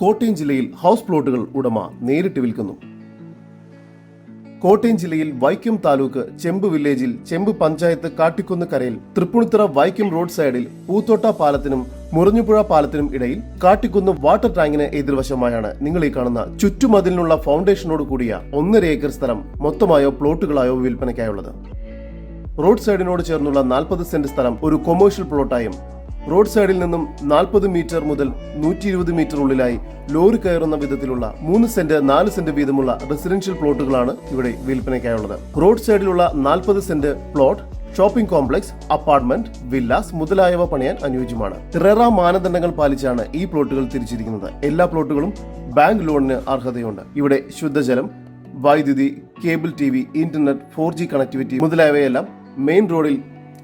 കോട്ടയം ജില്ലയിൽ ഹൗസ് പ്ലോട്ടുകൾ ഉടമ നേരിട്ട് വിൽക്കുന്നു. കോട്ടയം ജില്ലയിൽ വൈക്കം താലൂക്ക് ചെമ്പ് വില്ലേജിൽ ചെമ്പ് പഞ്ചായത്ത് കാട്ടിക്കുന്ന് കരയിൽ തൃപ്പൂണിത്തുറ വൈക്കം റോഡ് സൈഡിൽ പൂത്തോട്ട പാലത്തിനും മുറിഞ്ഞുപുഴ പാലത്തിനും ഇടയിൽ കാട്ടിക്കുന്ന് വാട്ടർ ടാങ്കിന് എതിർവശമായാണ് നിങ്ങൾ ഈ കാണുന്ന ചുറ്റുമതിലിനുള്ള ഫൗണ്ടേഷനോട് കൂടിയ ഒന്നര ഏക്കർ സ്ഥലം മൊത്തമായോ പ്ലോട്ടുകളായോ വിൽപ്പനയ്ക്കായുള്ളത്. റോഡ് സൈഡിനോട് ചേർന്നുള്ള നാൽപ്പത് സെന്റ് സ്ഥലം ഒരു കൊമേഴ്ഷ്യൽ പ്ലോട്ടായും റോഡ് സൈഡിൽ നിന്നും നാൽപ്പത് മീറ്റർ മുതൽ നൂറ്റി ഇരുപത് മീറ്റർ ഉള്ളിലായി ലോറി കയറുന്ന വിധത്തിലുള്ള മൂന്ന് സെന്റ് നാല് സെന്റ് വീതമുള്ള റെസിഡൻഷ്യൽ പ്ലോട്ടുകളാണ് ഇവിടെ വിൽപ്പനയ്ക്കായുള്ളത്. റോഡ് സൈഡിലുള്ള നാൽപ്പത് cent plot shopping complex apartment villas മുതലായവ പണിയാൻ അനുയോജ്യമാണ്. റെറ മാനദണ്ഡങ്ങൾ പാലിച്ചാണ് ഈ പ്ലോട്ടുകൾ തിരിച്ചിരിക്കുന്നത്. എല്ലാ പ്ലോട്ടുകളും ബാങ്ക് ലോണിന് അർഹതയുണ്ട്. ഇവിടെ ശുദ്ധജലം വൈദ്യുതി cable T V internet four G connectivity മുതലായവയെല്ലാം main റോഡിൽ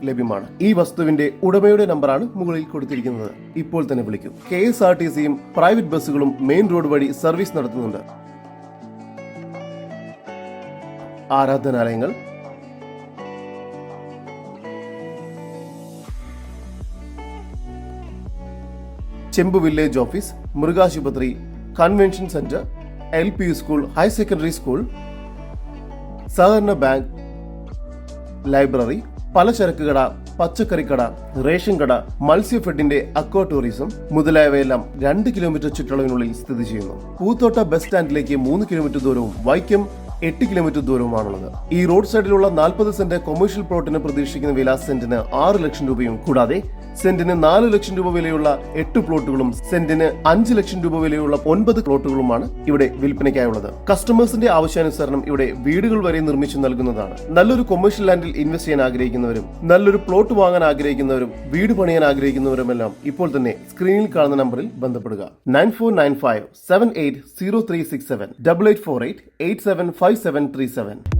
ലഭ്യമാണ്. ഈ വസ്തുവിന്റെ ഉടമയുടെ നമ്പറാണ് മുകളിൽ കൊടുത്തിരിക്കുന്നത്. ഇപ്പോൾ തന്നെ വിളിക്കും. കെ എസ് ആർ ടി സിയും പ്രൈവറ്റ് ബസ്സുകളും മെയിൻ റോഡ് വഴി സർവീസ് നടത്തുന്നുണ്ട്. ആരാധനാലയങ്ങൾ. ചെമ്പു village office മൃഗാശുപത്രി convention centre L P school higher secondary school സഹകരണ ബാങ്ക് ലൈബ്രറി പലചരക്ക് കട പച്ചക്കറി കട റേഷൻ കട മത്സ്യഫെഡിന്റെ അക്വ ടൂറിസം മുതലായവയെല്ലാം രണ്ട് കിലോമീറ്റർ ചുറ്റളവിനുള്ളിൽ സ്ഥിതി ചെയ്യുന്നു. പൂത്തോട്ട ബസ് സ്റ്റാൻഡിലേക്ക് മൂന്ന് കിലോമീറ്റർ ദൂരവും വൈക്കം എട്ട് കിലോമീറ്റർ ദൂരവുമാണുള്ളത്. ഈ റോഡ് സൈഡിലുള്ള നാൽപ്പത് സെന്റ് കൊമേഴ്ഷ്യൽ പ്ലോട്ടിന് പ്രതീക്ഷിക്കുന്ന വില സെന്റിന് ആറ് ലക്ഷം രൂപയും. കൂടാതെ സെന്റിന് നാല് ലക്ഷം രൂപ വിലയുള്ള എട്ട് പ്ലോട്ടുകളും സെന്റിന് അഞ്ച് ലക്ഷം രൂപ വിലയുള്ള ഒൻപത് പ്ലോട്ടുകളുമാണ് ഇവിടെ വിൽപ്പനയ്ക്കായുള്ളത്. കസ്റ്റമേഴ്സിന്റെ ആവശ്യാനുസരണം ഇവിടെ വീടുകൾ വരെ നിർമ്മിച്ചു നൽകുന്നതാണ്. നല്ലൊരു കൊമേഴ്ഷ്യൽ ലാൻഡിൽ ഇൻവെസ്റ്റ് ചെയ്യാൻ ആഗ്രഹിക്കുന്നവരും നല്ലൊരു പ്ലോട്ട് വാങ്ങാൻ ആഗ്രഹിക്കുന്നവരും വീട് പണിയാൻ ആഗ്രഹിക്കുന്നവരുമെല്ലാം ഇപ്പോൾ തന്നെ സ്ക്രീനിൽ കാണുന്ന നമ്പറിൽ ബന്ധപ്പെടുക. Nine four nine five seven eight zero three six seven double eight four eight eight seven five seven three seven